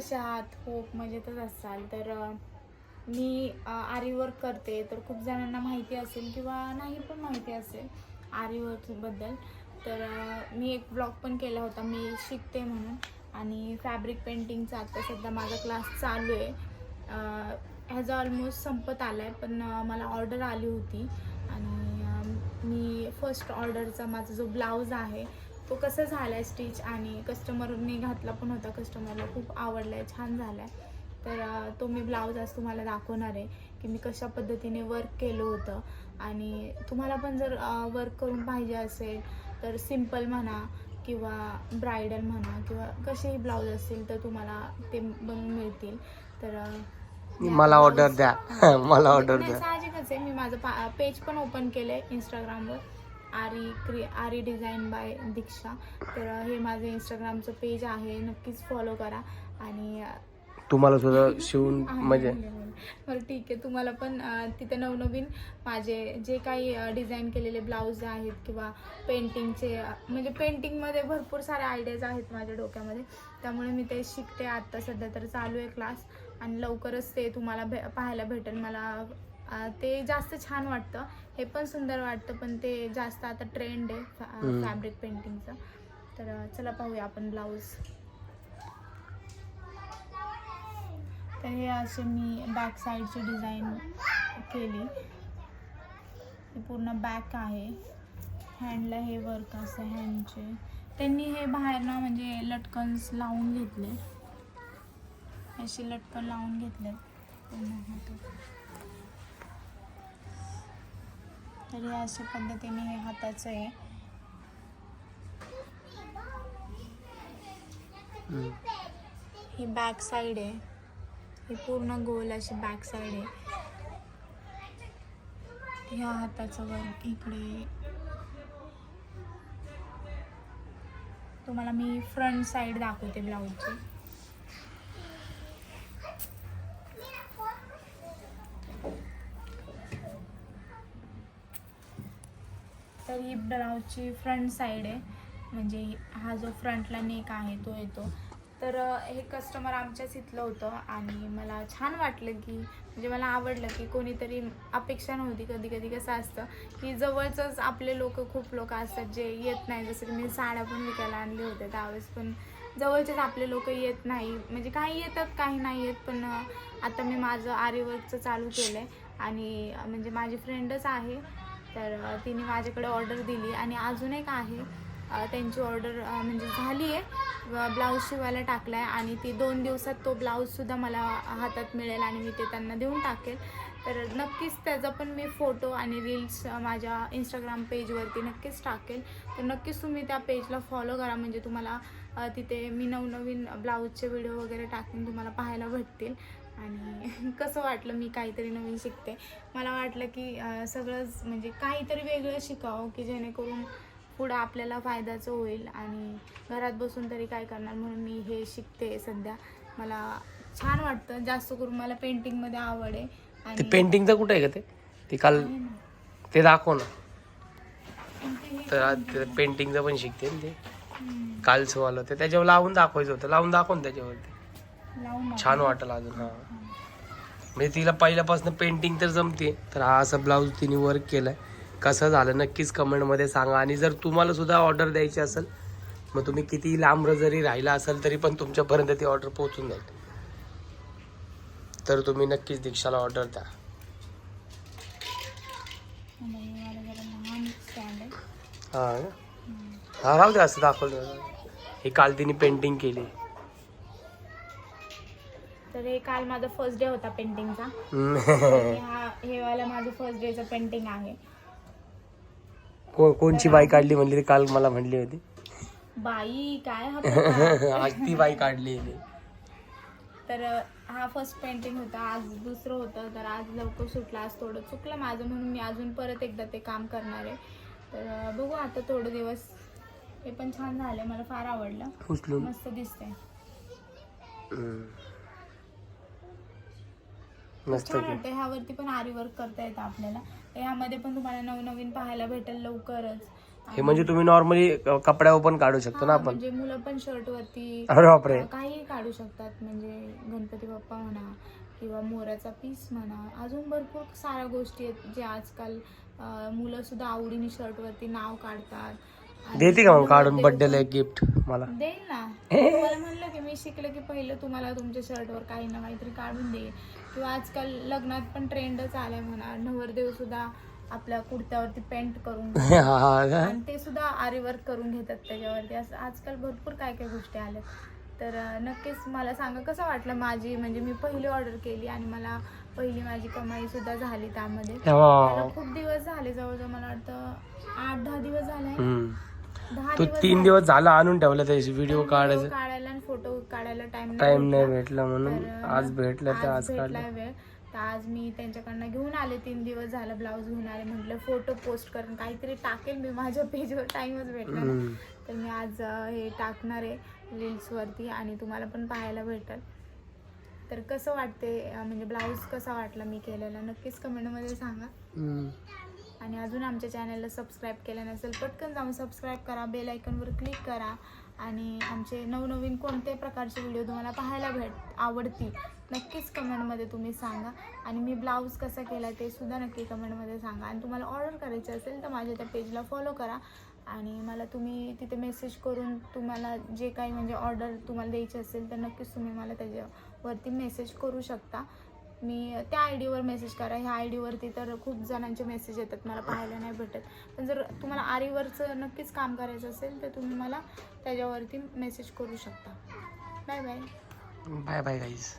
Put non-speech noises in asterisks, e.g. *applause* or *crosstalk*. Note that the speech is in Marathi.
कसे आहात? खूप मजेतच असाल. तर मी आरी वर्क करते. तर खूप जणांना माहिती असेल किंवा नाही पण माहिती असेल आरी वर्कबद्दल तर मी एक ब्लॉग पण केला होता. मी शिकते म्हणून. आणि फॅब्रिक पेंटिंगचा आता सध्या माझा क्लास चालू आहे. अ, ह्याचा ऑलमोस्ट संपत आला आहे पण मला ऑर्डर आली होती. आणि मी फर्स्ट ऑर्डरचा माझा जो ब्लाऊज आहे तो कसा झाला आहे स्टिच आणि कस्टमरने घातला पण होता कस्टमरला खूप आवडला आहे छान झाला आहे तर तो मी ब्लाऊज आज तुम्हाला दाखवणार आहे की मी कशा पद्धतीने वर्क केलं होतं. आणि तुम्हाला पण जर वर्क करून पाहिजे असेल तर सिंपल म्हणा किंवा ब्रायडल म्हणा किंवा कसेही ब्लाऊज असतील तर तुम्हाला ते बनवून मिळतील. तर मला ऑर्डर द्या. *laughs* मला ऑर्डर द्या. साहजिकच आहे. मी माझं पेज पण ओपन केलंय इंस्टाग्रामवर आरी क्रि आरी डिझाईन बाय दीक्षा. तर हे माझं इंस्टाग्रामचं पेज आहे. नक्कीच फॉलो करा. आणि तुम्हाला सुद्धा शिवून म्हणजे. बरं ठीक आहे. तुम्हाला पण तिथे नवनवीन माझे जे काही डिझाईन केलेले ब्लाऊज आहेत किंवा पेंटिंगचे म्हणजे पेंटिंगमध्ये भरपूर सारे आयडियाज आहेत माझ्या डोक्यामध्ये. त्यामुळे मी ते शिकते आत्ता सध्या तर चालू आहे क्लास आणि लवकरच ते तुम्हाला भे पाहायला भेटेल. मला ते जास्त छान वाटतं. हे पण सुंदर वाटतं पण ते जास्त आता ट्रेंड आहे हम्म. फॅब्रिक पेंटिंगचं तर चला पाहूया आपण ब्लाऊज तर हे असे मी बॅक साईडची डिझाईन केली. ही पूर्ण बॅक आहे. हँडला हे वर्क असं हँडचे त्यांनी हे बाहेर ना म्हणजे लटकन्स लावून घेतले. असे लटकन लावून घेतले. पूर्ण हातात तर हे अशा पद्धतीने हे हाताचं आहे. ही बॅक साईड आहे. ही पूर्ण गोल अशी बॅक साईड आहे. ह्या हाताचं वर इकडे. तुम्हाला मी फ्रंट साईड दाखवते ब्लाऊजची तर ही ब्लाऊजची फ्रंट साईड आहे. म्हणजे हा जो फ्रंटला नेक आहे तो येतो. तर हे कस्टमर आमच्याच इथलं होतं आणि मला छान वाटलं की म्हणजे मला आवडलं की कोणीतरी अपेक्षा नव्हती. कधी कधी कसं असतं की जवळचंच आपले लोक खूप लोक असतात जे येत नाही. जसं की मी साड्या पण विकायला आणले होते त्यावेळेस पण जवळचेच आपले लोक येत नाही. म्हणजे काही येतात काही नाही येत पण आता मी माझं आरीवर्कचं चालू केलं आहे आणि म्हणजे माझी फ्रेंडच आहे. तर तिने माझ्याकडे ऑर्डर दिली आणि अजून एक आहे त्यांची ऑर्डर म्हणजे झाली आहे ब्लाऊज शिवायला टाकला आहे आणि ती दोन दिवसात तो ब्लाऊजसुद्धा मला हातात मिळेल आणि मी ते त्यांना देऊन टाकेल. तर नक्कीच त्याचा पण मी फोटो आणि रील्स माझ्या इंस्टाग्राम पेजवरती नक्कीच टाकेल. तर नक्कीच तुम्ही त्या पेजला फॉलो करा म्हणजे तुम्हाला तिथे मी नवनवीन ब्लाऊजचे व्हिडिओ वगैरे टाकून तुम्हाला पाहायला भेटतील. आणि *laughs* कसं वाटलं मी काहीतरी नवीन शिकते. मला वाटलं की सगळंच म्हणजे काहीतरी वेगळं शिकावं की जेणेकरून पुढं आपल्याला फायद्याचं होईल आणि घरात बसून तरी काय करणार म्हणून मी हे शिकते सध्या. मला छान वाटतं. जास्त करून मला पेंटिंगमध्ये आवड आहे ते आणि पेंटिंगचं कुठं आहे का ते? ते काल. ते दाखव ना. तर पेंटिंगचं पण शिकते ना ते. कालचं वालं ते त्याच्यावर लावून दाखवायचं होतं. लावून दाखव ना त्याच्यावरती. छान. वाटेल अजून हा. म्हणजे तिला पहिल्यापासून पेंटिंग तर जमते तर हा असा ब्लाऊज तिने वर्क केलाय. कसं झालं नक्कीच कमेंटमध्ये सांगा. आणि जर तुम्हाला सुद्धा ऑर्डर द्यायची असेल मग तुम्ही किती लांब जरी राहिला असेल तरी पण तुमच्यापर्यंत ती ऑर्डर पोहोचून जाईल. तर तुम्ही नक्कीच दीक्षाला ऑर्डर द्या. हा? हा राहू दे असं दाखवलं. हे काल तिने पेंटिंग केली. तर हे काल माझा फर्स्ट डे होता पेंटिंगचा हा हे वाला माझं फर्स्ट डेचं पेंटिंग आहे. को- कोणची बाई काढली म्हणली ती काल मला म्हणली होती. बाई काय हा *laughs* प्रकार? आज ती बाई काढली. तर हा फर्स्ट पेंटिंग होता. आज दुसरं होतं. तर आज लवकर सुटला. आज थोडं चुकलं माझं म्हणून मी अजून परत एकदा ते काम करणार आहे. तर अ, बघू आता थोडे दिवस. हे पण छान झालं मला फार आवडलं. उचलून. मस्त दिसतंय. हम्म. मस्त छान की. वाटतं ह्यावरती पण आरी वर्क करता येतं आपल्याला. तर ह्यामध्ये पण तुम्हाला नवनवीन पाहायला भेटेल लवकरच. हे म्हणजे तुम्ही नॉर्मली कपड्यावर पण काढू शकतो ना हा, आपण? म्हणजे मुलं पण शर्ट वरती अरे बापरे. अं, काहीही काढू शकतात. म्हणजे गणपती बाप्पा म्हणा किंवा मोराचा पीस म्हणा. अजून भरपूर साऱ्या गोष्टी आहेत जे आजकाल अं, मुलं सुद्धा आवडीने शर्ट वरती नाव काढतात. देते का मग काढून? बर्थडेला एक गिफ्ट मला. देईल ना. *laughs* तुम्हाला म्हणलं की मी शिकलं की पहिलं तुम्हाला तुमच्या शर्टवर काही ना काहीतरी काढून देईल किंवा आजकाल लग्नात पण ट्रेंडच आलाय म्हणा. नवरदेव सुद्धा आपल्या कुर्त्यावरती पेंट करून? *laughs* आणि ते सुद्धा आरीवर्क करून घेतात त्याच्यावरती. असं आजकाल भरपूर काय काय गोष्टी आल्यात. तर नक्कीच मला सांगा कसं वाटलं माझी? म्हणजे मी पहिली ऑर्डर केली आणि मला पहिली माझी कमाई सुद्धा झाली त्यामध्ये. हा. मला खूप दिवस झाले जवळजवळ मला वाटतं आठ दहा दिवस झाले. दहा तो दिवस तीन झाले. दिवस झाला आणून ठेवला त्याची व्हिडिओ video काढायचं काढायला आणि फोटो काढायला टाइम टाइम नाही भेटला म्हणून आज भेटलं तर आज काढलं वेळ तर आज मी त्यांच्याकडनं घेऊन आले तीन दिवस झालं ब्लाऊज घेऊन आले म्हटलं फोटो पोस्ट करून काहीतरी टाकेल मी माझ्या पेजवर टाइमच भेटला नाही. हम्म. तर मी आज अं, हे टाकणार आहे रील्सवरती आणि तुम्हाला पण पाहायला भेटेल तर कसं वाटते अं, म्हणजे ब्लाऊज कसा वाटला मी केलेला नक्कीच कमेंटमध्ये सांगा हम्म. आणि अजून आमच्या चॅनलला सबस्क्राईब केलं नसेल पटकन जाऊन सबस्क्राईब करा बेल आयकनवर क्लिक करा. आणि आमचे नवनवीन कोणते प्रकारचे व्हिडिओ तुम्हाला पाहायला भेट आवडतील नक्कीच कमेंटमध्ये तुम्ही सांगा. आणि मी ब्लाऊज कसा केला ते सुद्धा नक्की कमेंटमध्ये सांगा. आणि तुम्हाला ऑर्डर करायची असेल तर माझ्या त्या पेजला फॉलो करा. आणि मला तुम्ही तिथे मेसेज करून तुम्हाला जे काही म्हणजे ऑर्डर तुम्हाला द्यायची असेल तर नक्कीच तुम्ही मला त्याच्यावरती मेसेज करू शकता. मी त्या आय डीवर मेसेज करा. ह्या आय डीवरती तर खूप जणांचे मेसेज येतात मला पाहायला नाही भेटत. पण जर तुम्हाला आरीवरचं नक्कीच काम करायचं असेल तर तुम्ही मला त्याच्यावरती मेसेज करू शकता. Bye bye bye bye guys